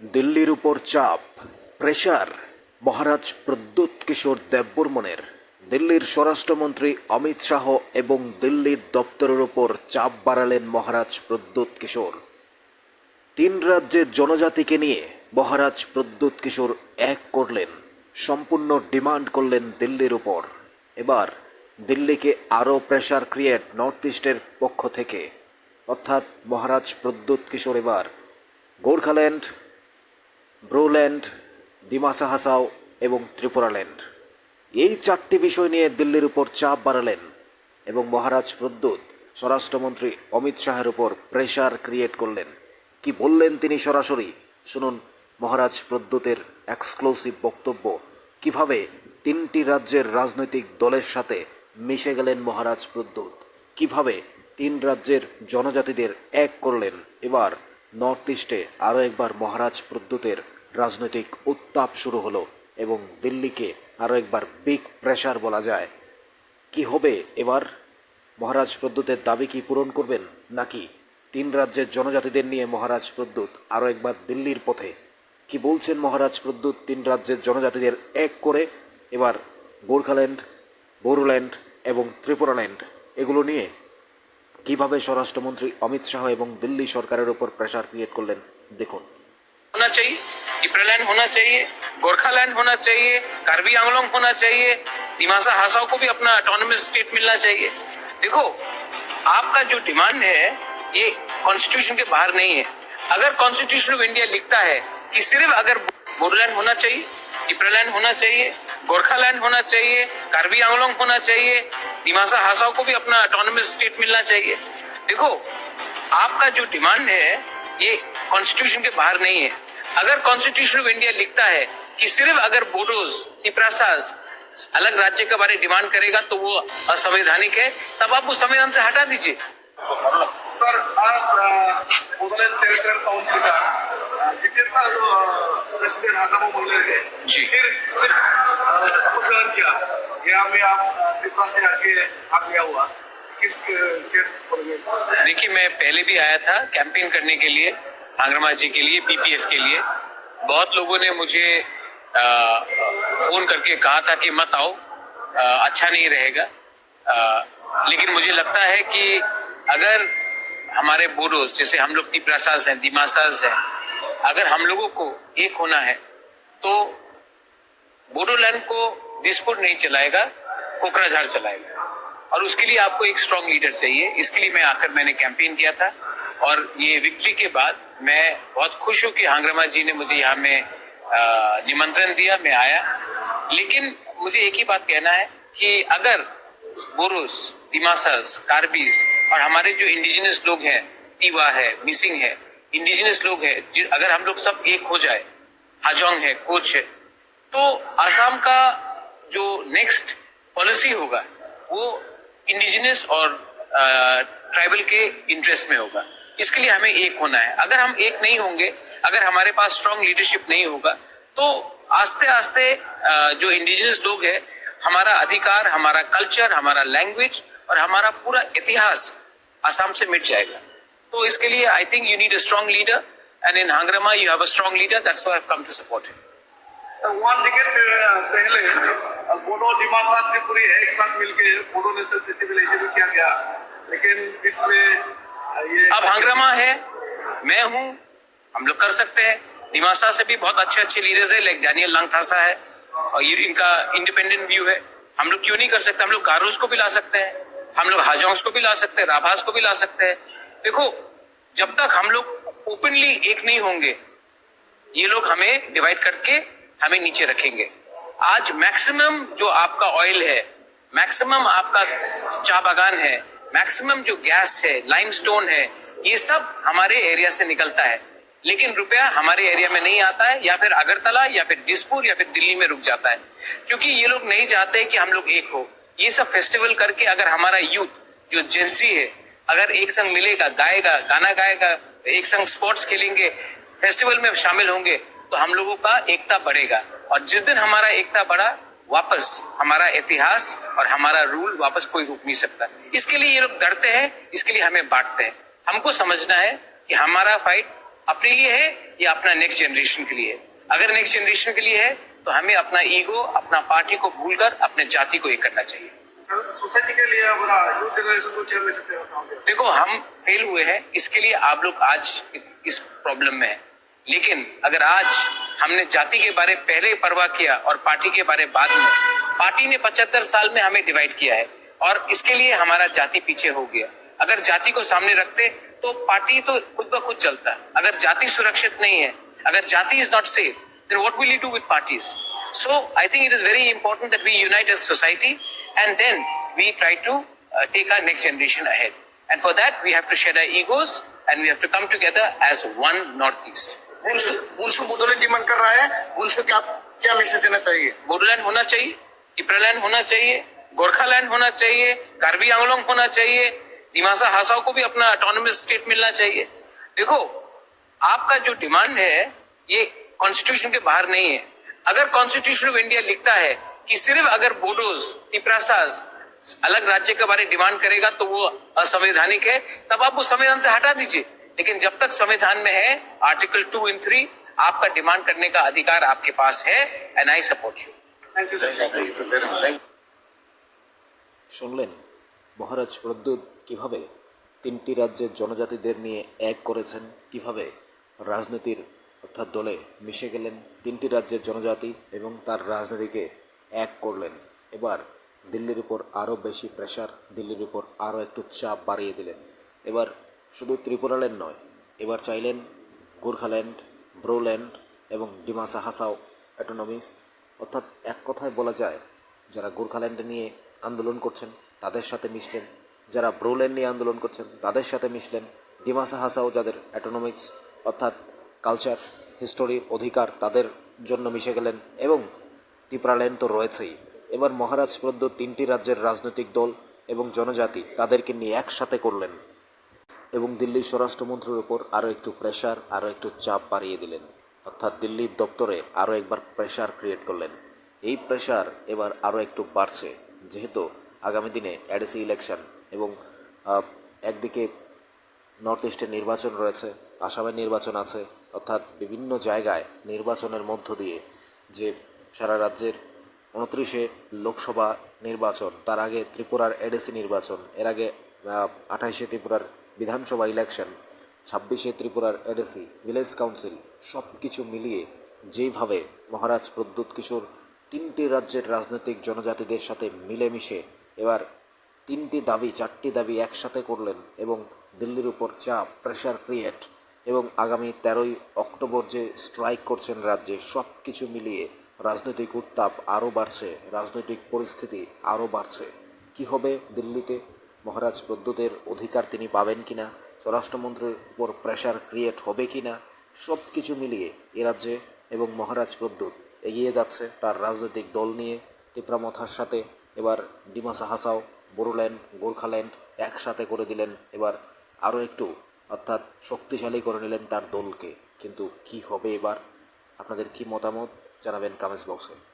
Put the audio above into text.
দিল্লির উপর চাপ প্রেশার মহারাজ প্রদ্যুৎ কিশোর দেববর্মনের দিল্লির স্বরাষ্ট্রমন্ত্রী অমিত শাহ এবং দিল্লির দপ্তরের উপর চাপ বাড়ালেন মহারাজ প্রদ্যুৎ কিশোর। তিন রাজ্যের জনজাতিকে নিয়ে মহারাজ প্রদ্যুৎ কিশোর এক করলেন, সম্পূর্ণ ডিমান্ড করলেন দিল্লির উপর। এবার দিল্লিকে আরও প্রেশার ক্রিয়েট নর্থ ইস্টের পক্ষ থেকে। অর্থাৎ মহারাজ প্রদ্যুৎ কিশোর এবার গোর্খাল্যান্ড ব্রোল্যান্ড ডিমাসা হাসাও এবং ত্রিপুরাল্যান্ড এই চারটি বিষয় নিয়ে দিল্লির উপর চাপ বাড়ালেন এবং মহারাজ প্রদ্যুৎ স্বরাষ্ট্রমন্ত্রী অমিত শাহের উপর প্রেশার ক্রিয়েট করলেন। কি বললেন তিনি সরাসরি? শুনুন মহারাজ প্রদ্যুতের এক্সক্লুসিভ বক্তব্য। কীভাবে তিনটি রাজ্যের রাজনৈতিক দলের সাথে মিশে গেলেন মহারাজ প্রদ্যুৎ কীভাবে তিন রাজ্যের জনজাতিদের এক করলেন? এবার নর্থ ইস্টে আরও একবার মহারাজ প্রদ্যুতের রাজনৈতিক উত্তাপ শুরু হলো এবং দিল্লিকে আরও একবার বিগ প্রেশার বলা যায়। কি হবে এবার? মহারাজ প্রদ্যুতের দাবি কি পূরণ করবেন নাকি তিন রাজ্যের জনজাতিদের নিয়ে মহারাজ প্রদ্যুৎ আরও একবার দিল্লির পথে? কি বলছেন মহারাজ প্রদ্যুৎ তিন রাজ্যের জনজাতিদের এক করে? এবার গোর্খাল্যান্ড বোরোল্যান্ড এবং ত্রিপুরাল্যান্ড, এগুলো নিয়ে কীভাবে স্বরাষ্ট্রমন্ত্রী অমিত শাহ এবং দিল্লি সরকারের উপর প্রেশার ক্রিয়েট করলেন? দেখুন। इप्रालैंड होना चाहिए गोरखालैंड होना चाहिए कार्बी आंगलोंग होना चाहिए दिमासा हासाओ को भी अपना ऑटोनमस स्टेट मिलना चाहिए। देखो, आपका जो डिमांड है, ये कॉन्स्टिट्यूशन के बाहर नहीं है। अगर कॉन्स्टिट्यूशन ऑफ़ इंडिया लिखता है कि सिर्फ़ अगर बोडोलैंड होना चाहिए इप्रालैंड होना चाहिए गोरखालैंड होना चाहिए कार्बी आंगलोंग होना चाहिए दिमासा हासाओ को भी अपना ऑटोनमस स्टेट मिलना चाहिए। देखो, आपका जो डिमांड है, ये कॉन्स्टिट्यूशन के बाहर नहीं है। अगर कॉन्स्टिट्यूशन ऑफ़ इंडिया लिखता है कि सिर्फ़ अगर बोडोज इप्रासास अलग राज्य के बारे डिमांड करेगा तो वो असंवैधानिक है तब आप उस संविधान से हटा दीजिए। सर आज बोडोलैंड टेरिटोरियल काउंसिल का क्रिकेट जो प्रेसिडेंट बोले थे जी। फिर सिर्फ़ किया यहाँ में आप से आके आ गया हुआ किस देखिए मैं पहले भी आया था कैंपेन करने के लिए। आंग्रमा जी के लिए पीपीएफ के लिए। बहुत लोगों ने मुझे फ़ोन करके कहा था कि मत आओ आ, अच्छा नहीं रहेगा। आ, लेकिन मुझे लगता है कि अगर हमारे बोडोस जैसे हम लोग तिपरासास हैं दिमासास हैं अगर हम लोगों को एक होना है तो बोडोलैंड को दिसपुर नहीं चलाएगा कोकराझार चलाएगा। और उसके लिए आपको एक स्ट्रांग लीडर चाहिए। इसके लिए मैं आकर मैंने कैंपेन किया था। और ये विक्ट्री के बाद मैं बहुत खुश हूँ कि हांग्रमा जी ने मुझे यहाँ में निमंत्रण दिया, मैं आया। लेकिन मुझे एक ही बात कहना है कि अगर बोरोस, दिमासास कार्बीज और हमारे जो इंडिजिनस लोग हैं तिवा है, मिसिंग है इंडिजिनस लोग हैं अगर हम लोग सब एक हो जाए, हाजोंग है, कोच है तो आसाम का जो नेक्स्ट पॉलिसी होगा, वो इंडिजिनस और ट्राइबल के इंटरेस्ट में होगा। इसके लिए हमें एक होना है। अगर हम एक नहीं होंगे, अगर हमारे पास स्ट्रांग लीडरशिप नहीं होगा तो आस्ते आस्ते जो इंडिजिनस लोग हैं, हमारा अधिकार, हमारा कल्चर हमारा लैंग्वेज और हमारा पूरा इतिहास आसाम से मिट जाएगा। तो इसके लिए I think you need a strong leader and in Hagrama you have a strong leader that's why I have come to support him one decade पहले बोडो दिमासा त्रिपुरी एक साथ मिलके बोडो नेशनल फेस्टिवल ऐसे भी किया गया। लेकिन बीच में अब हंगरमा है, मैं हूँ, हम लोग कर सकते हैं। दिमासा से भी बहुत अच्छे अच्छे लीडर्स है लाइक डैनियल लंगथासा है, और ये इनका इंडिपेंडेंट व्यू है। हम लोग क्यों नहीं कर सकते? हम लोग गारोस को भी ला सकते हैं, हम लोग हाजोंग्स को भी ला सकते हैं राभास को भी ला सकते हैं। देखो, जब तक हम लोग ओपनली एक नहीं होंगे, ये लोग हमें डिवाइड करके हमें नीचे रखेंगे। आज मैक्सिमम जो आपका ऑयल है मैक्सिमम आपका चाय बागान है मैक्सिमम जो गैस है लाइमस्टोन है, ये सब हमारे एरिया से निकलता है। लेकिन रुपया हमारे एरिया में नहीं आता है, या फिर अगरतला, या फिर दिसपुर, या फिर दिल्ली में रुक जाता है। क्योंकि ये लोग नहीं चाहते कि हम लोग एक हो। ये सब फेस्टिवल करके अगर हमारा यूथ जो जेंसी है, अगर एक संग मिलेगा, गाएगा, गाना गाएगा, एक संग स्पोर्ट्स खेलेंगे फेस्टिवल में शामिल होंगे तो हम लोगों का एकता बढ़ेगा। और जिस दिन हमारा एकता बढ़ा वापस हमारा इतिहास और हमारा रूल वापस कोई रोक नहीं सकता। इसके लिए ये लोग डरते हैं इसके लिए हमें बांटते हैं। हमको समझना है कि हमारा फाइट अपने लिए है या अपना नेक्स्ट जनरेशन के लिए है। अगर नेक्स्ट जनरेशन के लिए है तो हमें अपना ईगो अपना पार्टी को भूलकर अपने जाति को एक करना चाहिए। सोसाइटी के लिए यूथ जनरेशन को क्या मैसेज देखो हम फेल हुए हैं इसके लिए आप लोग आज इस प्रॉब्लम में है। लेकिन अगर आज हमने जाति के बारे पहले परवाह किया और पार्टी के बारे बाद में पार्टी ने पचहत्तर साल में हमें डिवाइड किया है और इसके लिए हमारा जाति पीछे हो गया अगर जाति को सामने रखते तो पार्टी तो खुद ब खुद चलता है अगर जाति सुरक्षित नहीं है अगर जाति is not safe then what will you do with parties so i think it is very important that we unite as society and then we try to uh, take our next generation ahead and for that we have to shed our egos and we have to come together as one northeast उनसे Bodoland demand कर रहा है, उनसे क्या क्या message देना चाहिए? बोडोलैंड होना चाहिए इप्रालैंड होना चाहिए गोरखालैंड होना चाहिए कार्बी आंगलोंग होना चाहिए, दिमासा हासाओ को भी अपना ऑटोनमस स्टेट मिलना चाहिए। देखो, आपका जो डिमांड है, ये कॉन्स्टिट्यूशन के बाहर नहीं है। अगर कॉन्स्टिट्यूशन ऑफ़ इंडिया लिखता है कि सिर्फ़ अगर बोडोज तिप्रासाज अलग राज्य के बारे डिमांड करेगा तो वो असंवैधानिक है, तब आप वो संविधान से हटा दीजिए। लेकिन जब तक संविधान में है आर्टिकल टू इन थ्री आपका डिमांड करने का अधिकार आपके पास है and I support you thank you sir শুনলেন মহারাজ প্রদ্যুৎ কিভাবে তিনটি রাজ্যের জনজাতিদের নিয়ে এক করেছেন কিভাবে রাজনীতির অর্থাৎ দলে মিশে গেলেন তিনটি রাজ্যের জনজাতি এবং তার রাজনীতিকে এক করলেন এবার দিল্লির উপর আরও বেশি প্রেশার দিল্লির উপর আরও একটু চাপ বাড়িয়ে দিলেন এবার শুধু ত্রিপুরাল্যান্ড নয়, এবার চাইলেন গোর্খাল্যান্ড, ব্রোল্যান্ড এবং ডিমাসা হাসাও অটোনমিস অর্থাৎ এক কথায় বলা যায়, যারা গোর্খাল্যান্ড নিয়ে আন্দোলন করছেন, তাদের সাথে মিশলেন। যারা ব্রোল্যান্ড নিয়ে আন্দোলন করছেন, তাদের সাথে মিশলেন ডিমাসা হাসাও, যাদের অ্যাটোনমিক্স, অর্থাৎ কালচার, হিস্টোরি, অধিকার তাদের জন্য মিশে গেলেন এবং ত্রিপুরাল্যান্ড তো রয়েছেই। এবার মহারাজ প্রদ্য তিনটি রাজ্যের রাজনৈতিক দল এবং জনজাতি তাদেরকে নিয়ে একসাথে করলেন। এবং দিল্লির স্বরাষ্ট্রমন্ত্রীর উপর আরও একটু প্রেশার আরও একটু চাপ বাড়িয়ে দিলেন। অর্থাৎ দিল্লির দপ্তরে আরও একবার প্রেশার ক্রিয়েট করলেন। এই প্রেশার এবার আরও একটু বাড়ছে, যেহেতু আগামী দিনে অ্যাডিসি ইলেকশন এবং একদিকে নর্থ ইস্টের নির্বাচন রয়েছে আসামের নির্বাচন আছে, অর্থাৎ বিভিন্ন জায়গায় নির্বাচনের মধ্য দিয়ে যে সারা রাজ্যের উনত্রিশে লোকসভা নির্বাচন, তার আগে ত্রিপুরার এডিসি নির্বাচন, এর আগে আঠাইশে ত্রিপুরার বিধানসভা ইলেকশন ছাব্বিশে ত্রিপুরার এডিসি, ভিলেজ কাউন্সিল সব কিছু মিলিয়ে যেভাবে মহারাজ প্রদ্যুৎ কিশোর তিনটি রাজ্যের রাজনৈতিক জনজাতিদের সাথে মিলেমিশে এবার তিনটি দাবি, চারটি দাবি একসাথে করলেন এবং দিল্লির উপর চাপ প্রেশার ক্রিয়েট এবং আগামী তেরোই অক্টোবর যে স্ট্রাইক করছেন রাজ্যে সব কিছু মিলিয়ে রাজনৈতিক উত্তাপ আরও বাড়ছে, রাজনৈতিক পরিস্থিতি আরও বাড়ছে। কি হবে দিল্লিতে? মহারাজ প্রদ্যুতের অধিকার তিনি পাবেন কিনা, স্বরাষ্ট্রমন্ত্রীর উপর প্রেশার ক্রিয়েট হবে কিনা সব কিছু মিলিয়ে এ রাজ্যে এবং মহারাজ প্রদ্যুৎ এগিয়ে যাচ্ছে তার রাজনৈতিক দল নিয়ে। তিপ্রামথার সাথে এবার ডিমাসা হাসাও, বোরোল্যান্ড, গোর্খাল্যান্ড একসাথে করে দিলেন এবার আরও একটু, অর্থাৎ শক্তিশালী করে নিলেন তার দলকে। কিন্তু কি হবে এবার? আপনাদের কি মতামত? জানাবেন কমেন্টস বক্সে